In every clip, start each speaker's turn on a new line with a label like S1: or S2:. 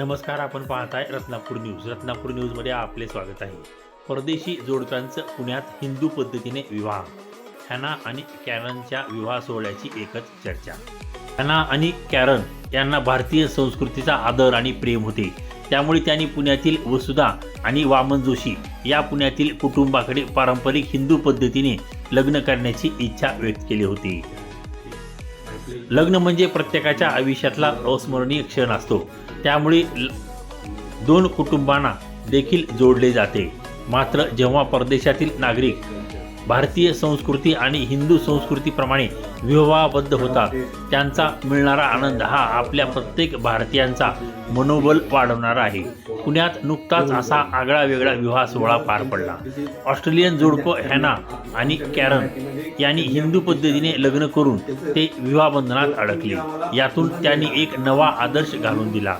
S1: नमस्कार आपण पाहताय रत्नापूर न्यूज. रत्नापूर न्यूजमध्ये आपले स्वागत आहे. परदेशी जोडप्यांचं पुण्यात हिंदू पद्धतीने विवाह. हॅना आणि कॅरनच्या विवाह सोहळ्याची एकच चर्चा. हॅना आणि कॅरन यांना भारतीय संस्कृतीचा आदर आणि प्रेम होते. त्यामुळे त्यांनी पुण्यातील वसुधा आणि वामन जोशी या पुण्यातील कुटुंबाकडे पारंपरिक हिंदू पद्धतीने लग्न करण्याची इच्छा व्यक्त केली होती. लग्न म्हणजे प्रत्येकाच्या आयुष्यातला अस्मरणीय क्षण असतो. त्यामुळे दोन कुटुंबांना देखील जोडले जाते. मात्र जेव्हा परदेशातील नागरिक भारतीय संस्कृती आणि हिंदू संस्कृतीप्रमाणे विवाहबद्ध होतात त्यांचा मिळणारा आनंद हा आपल्या प्रत्येक भारतीयांचा मनोबल वाढवणार आहे. पुण्यात नुकताच असा आगळा वेगळा विवाह सोहळा पार पडला. ऑस्ट्रेलियन जोडपं हॅना आणि कॅरन यांनी हिंदू पद्धतीने लग्न करून ते विवाहबंधनात अडकले. यातून त्यांनी एक नवा आदर्श घालून दिला.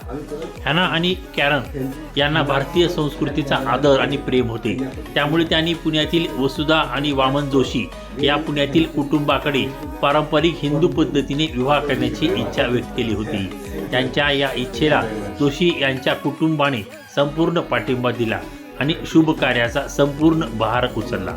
S1: हॅना आणि कॅरन यांना भारतीय संस्कृतीचा आदर आणि प्रेम होते. त्यामुळे त्यांनी पुण्यातील वसुधा आणि वामन जोशी या पुण्यातील कुटुंबाकडे पारंपरिक हिंदू पद्धतीने विवाह करण्याची इच्छा व्यक्त केली होती. त्यांच्या या इच्छेला जोशी यांच्या कुटुंबाने संपूर्ण पाठिंबा दिला आणि शुभ कार्याचा संपूर्ण बहार उचलला.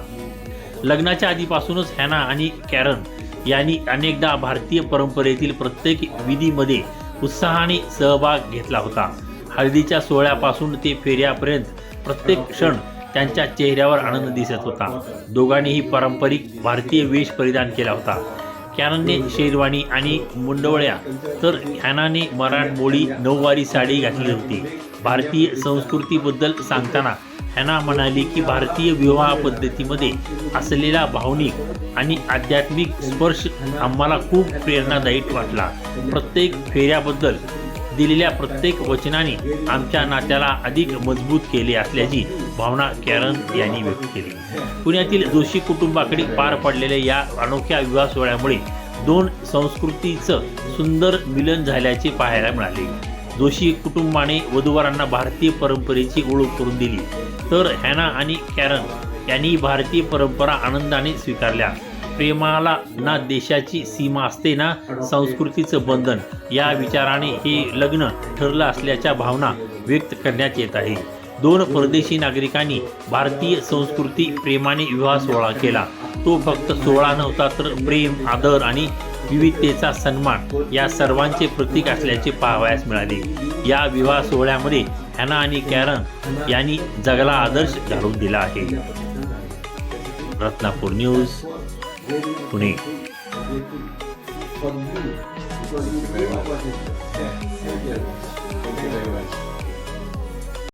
S1: लग्नाच्या आधीपासूनच हॅना आणि कॅरन यांनी अनेकदा भारतीय परंपरेतील प्रत्येक विधीमध्ये उत्साहाने सहभाग घेतला होता. हळदीच्या सोहळ्यापासून ते फेऱ्यापर्यंत प्रत्येक क्षण त्यांच्या चेहऱ्यावर आनंद दिसत होता. दोघांनीही पारंपरिक भारतीय वेश परिधान केला होता. कॅरनने शेरवाणी आणि मुंडवळ्या. तर हॅनाने मराठमोळी नऊवारी साडी घातली होती. भारतीय संस्कृतीबद्दल सांगताना हॅना म्हणाली की भारतीय विवाह पद्धतीमध्ये असलेला भावनिक आणि आध्यात्मिक स्पर्श आम्हाला खूप प्रेरणादायी वाटला. प्रत्येक फेऱ्याबद्दल दिलेल्या प्रत्येक वचनाने आमच्या नात्याला अधिक मजबूत केले असल्याची भावना कॅरन यांनी व्यक्त केली. पुण्यातील जोशी कुटुंबाकडे पार पडलेल्या या अनोख्या विवाह सोहळ्यामुळे दोन संस्कृतीचं सुंदर मिलन झाल्याचे पाहायला मिळाले. जोशी कुटुंबाने वधूवरांना भारतीय परंपरेची ओळख करून दिली. तर हॅना आणि कॅरन यांनी भारतीय परंपरा आनंदाने स्वीकारल्या. प्रेमाला ना देशाची सीमा असते ना संस्कृतीचं बंधन या विचाराने हे लग्न ठरलं असल्याच्या भावना व्यक्त करण्यात येत आहे. दोन परदेशी नागरिकांनी भारतीय संस्कृती प्रेमाने विवाह सोहळा केला. तो फक्त सोहळा नव्हता तर प्रेम आदर आणि विविधतेचा सन्मान या सर्वांचे प्रतीक असल्याचे पाहावयास मिळाले. या विवाह सोहळ्यामध्ये हॅना आणि कॅरन यांनी जगाला आदर्श घालून दिला आहे. रत्नापूर न्यूज पुणे.